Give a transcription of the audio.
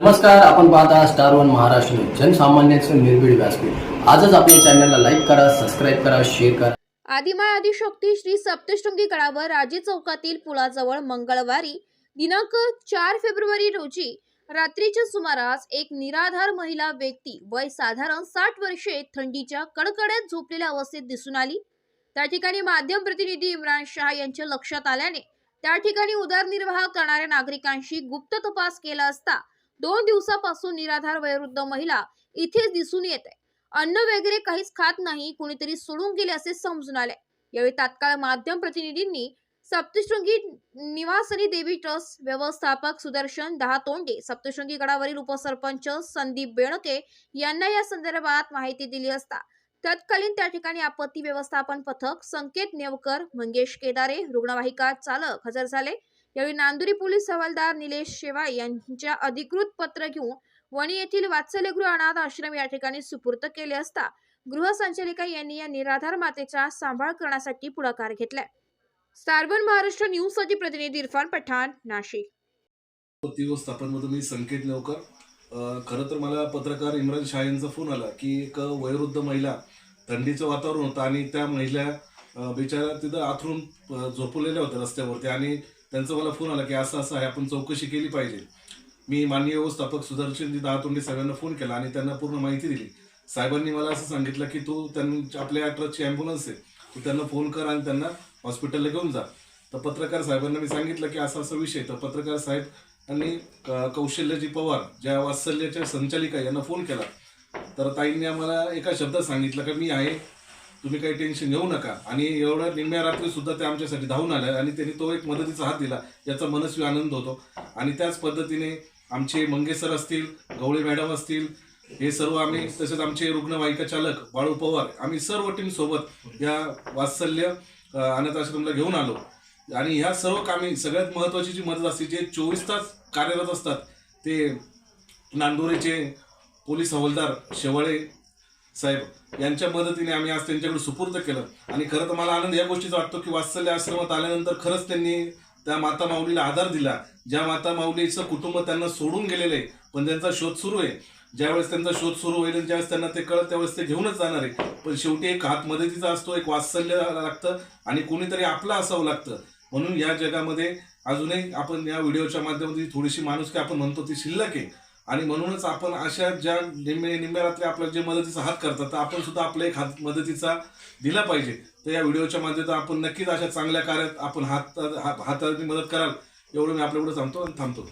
नमस्कार आपण पाहता स्टार वन महाराष्ट्र जनसामान्यांचं निर्भीड व्यासपीठ. आजच आपल्या चॅनलला लाईक करा सबस्क्राईब करा शेअर करा. आदिमाय आदिशक्ती श्री सप्तशृंगी गडावर राजे चौकातील पुलाजवळ मंगळवारी दिनांक चार फेब्रुवारी रोजी रात्रीच्या सुमारास एक निराधार महिला व्यक्ती वय साधारण साठ वर्षे थंडीच्या कडकड्यात झोपलेल्या अवस्थेत दिसून आली. त्या ठिकाणी माध्यम प्रतिनिधी इम्रान शाह यांच्या लक्षात आल्याने त्या ठिकाणी उदरनिर्वाह करणाऱ्या नागरिकांशी गुप्त तपास केला असता दोन दिवसापासून निराधार वयोवृद्ध महिला इथेच दिसून येत आहे. अन्न वगैरे काहीच खात नाही कुणीतरी सोडून गेले असे समजून आले. यावेळी तात्काळ माध्यम प्रतिनिधींनी सप्तशृंगी निवासनी देवी ट्रस्ट व्यवस्थापक सुदर्शन दहा तोंडे सप्तशृंगी गडावरील उपसरपंच संदीप बेणके यांना या संदर्भात माहिती दिली असता. तत्कालीन त्या ठिकाणी आपत्ती व्यवस्थापन पथक संकेत नेवकर मंगेश केदारे रुग्णवाहिका चालक हजर झाले. यावेळी नांदुरी पोलीस हवालदार निलेश शेवाळे यांच्या अधिकृत पत्र घेऊन वणी येथील वात्सल्यगृह अनाथ आश्रम या ठिकाणी सुपूर्त केले असता गृहसंचालिका यांनी या निराधार मातेचा सांभाळ करण्यासाठी पुढाकार घेतलाय. सार्वन महाराष्ट्र न्यूजसाठी प्रतिनिधी इरफान पठाण नाशिक. आपत्ती मी संकेत नेवकर. खर खरं तर मला पत्रकार इम्रान शाह यांचा फोन आला की एक वयोवृद्ध महिला थंडीचं वातावरण होतं आणि त्या महिला बिचाऱ्या तिथं आथरून झोपवलेल्या होत्या रस्त्यावरती आणि त्यांचा मला फोन आला की असं असं आहे आपण चौकशी केली पाहिजे. मी माननीय व्यवस्थापक सुदर्शनजी दहातोंडे साहेबांना फोन केला आणि त्यांना पूर्ण माहिती दिली. साहेबांनी मला असं सांगितलं की तू त्यांनी आपल्या ट्रकची ॲम्ब्युलन्स आहे. तू त्यांना फोन कर आणि त्यांना हॉस्पिटलला घेऊन जा. तर पत्रकार साहेबांना मी सांगितलं की असा असा विषय तर पत्रकार साहेब यांनी कौशल्यजी पवार ज्या वात्सल्याच्या संचालिका यांना फोन केला. तर ताईंनी आम्हाला एका शब्दात सांगितलं की मी आहे तुम्ही काही टेन्शन घेऊ नका. आणि एवढ्या निम्म्या रात्री सुद्धा ते आमच्यासाठी धावून आल्या आणि त्यांनी तो एक मदतीचा हात दिला याचा मनस्वी आनंद होतो. आणि त्याच पद्धतीने आमचे मंगेसर असतील गवळे मॅडम असतील हे सर्व आम्ही तसेच आमचे रुग्णवाहिका चालक बाळू पवार आम्ही सर्व टीम सोबत या वात्सल्य अनाथ आश्रमला घेऊन आलो. आणि ह्या सर्व कामी सगळ्यात महत्त्वाची जी मदत असते जे चोवीस तास कार्यरत असतात ते नांदोरेचे पोलीस हवालदार शेवाळे साहेब यांच्या मदतीने आम्ही आज त्यांच्याकडे सुपूर्द केलं. आणि खरं तर मला आनंद या गोष्टीचा वाटतो की वात्सल्य आश्रमात आल्यानंतर खरंच त्यांनी त्या माता माऊलीला आधार दिला. ज्या माता माऊलीचं कुटुंब त्यांना सोडून गेलेलं आहे पण त्यांचा शोध सुरू आहे. ज्यावेळेस त्यांचा शोध सुरू होईल आणि ज्यावेळेस त्यांना ते कळत त्यावेळेस ते घेऊनच जाणार आहे. पण शेवटी एक हात मदतीचा असतो एक वात्सल्य लागतं आणि कोणीतरी आपलं असावं लागतं. म्हणून या जगामध्ये अजूनही आपण या व्हिडिओच्या माध्यमातून थोडीशी माणूस की आपण म्हणतो ती शिल्लक आहे. आणि म्हणूनच आपण अशा ज्या निम्मे निम्म्या रात्री आपल्याला जे मदतीचा हात करतात तर आपण सुद्धा आपला एक हात मदतीचा दिला पाहिजे. तर या व्हिडिओच्या माध्यमातून आपण नक्कीच अशा चांगल्या कार्यात आपण हात हात- हाताने मदत कराल एवढं मी आपल्याकडे सांगतो आणि थांबतो.